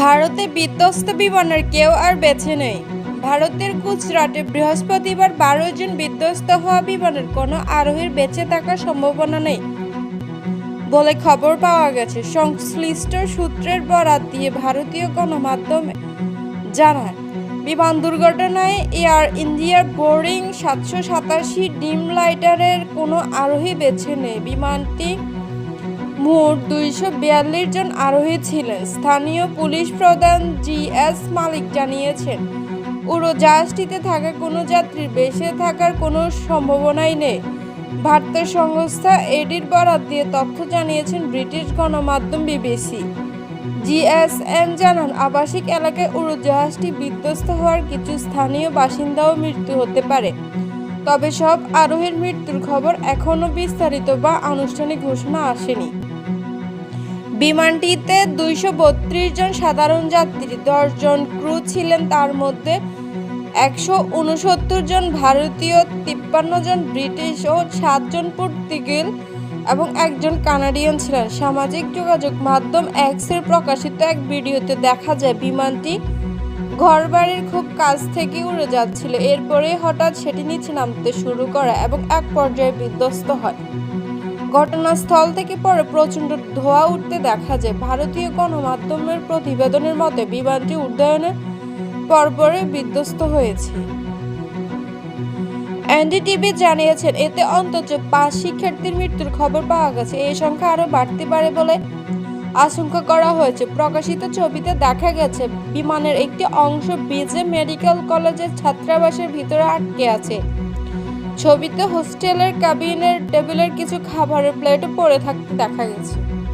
ভারতে বিধ্বস্ত বিমানের কেউ আর বেছে নেই। ভারতের গুজরাটে বৃহস্পতিবার বারো জন বিধ্বস্ত হওয়া বিমানের কোনো আরোহীর বেঁচে থাকার সম্ভাবনা নেই বলে খবর পাওয়া গেছে। সংশ্লিষ্ট সূত্রের বরাত দিয়ে ভারতীয় গণমাধ্যমে জানায়, বিমান দুর্ঘটনায় এয়ার ইন্ডিয়ার বোরিং সাতশো সাতাশি ডিম লাইটারের কোনো আরোহী বেছে নেই। বিমানটি মোট দুইশো বিয়াল্লিশ জন আরোহী ছিলেন। স্থানীয় পুলিশ প্রধান জি এস মালিক জানিয়েছেন, উড়োজাহাজটিতে থাকা কোনো যাত্রীর বেঁচে থাকার কোনো সম্ভাবনাই নেই। ভারতের সংস্থা এডির বরাত দিয়ে তথ্য জানিয়েছেন ব্রিটিশ গণমাধ্যম বিবিসি। জিএসএন জানান, আবাসিক এলাকায় উড়োজাহাজটি বিধ্বস্ত হওয়ার কিছু স্থানীয় বাসিন্দাও মৃত্যু হতে পারে। তবে সব আরোহীর মৃত্যুর খবর এখনও বিস্তারিত বা আনুষ্ঠানিক ঘোষণা আসেনি। বিমানটিতে দুইশো বত্রিশ জন সাধারণ যাত্রী জন ক্রু ছিলেন। তার মধ্যে একশো উনসত্তর জন ভারতীয়, তিপ্পান্ন জন ব্রিটিশ ও সাতজন পর্তুগিজ এবং একজন কানাডিয়ান ছিলেন। সামাজিক যোগাযোগ মাধ্যম এক্সের প্রকাশিত এক ভিডিওতে দেখা যায়, বিমানটি ঘরবাড়ির খুব কাছ থেকে উড়ে যাচ্ছিল। এরপরে হঠাৎ সেটি নিচে নামতে শুরু করে এবং এক পর্যায়ে বিধ্বস্ত হয়। ঘটনাস্থল থেকে পরে প্রচণ্ড ধোঁয়া উঠতে দেখা যায়। ভারতীয় গণমাধ্যমের প্রতিবেদনের মতে, বিমানটি উড্ডয়নের পরপরে বিধ্বস্ত হয়েছে। এনডিটিভি জানিয়েছেন, এতে অন্তত পাঁচ শিক্ষার্থীর মৃত্যুর খবর পাওয়া গেছে। এই সংখ্যা আরও বাড়তে পারে বলে আশঙ্কা করা হয়েছে। প্রকাশিত ছবিতে দেখা গেছে, বিমানের একটি অংশ বিজে মেডিকেল কলেজের ছাত্রাবাসের ভিতরে আটকে আছে। ছবিতে হোস্টেলের কাবিনের টেবিলের কিছু খাবারের প্লেটও পড়ে থাকতে দেখা গেছে।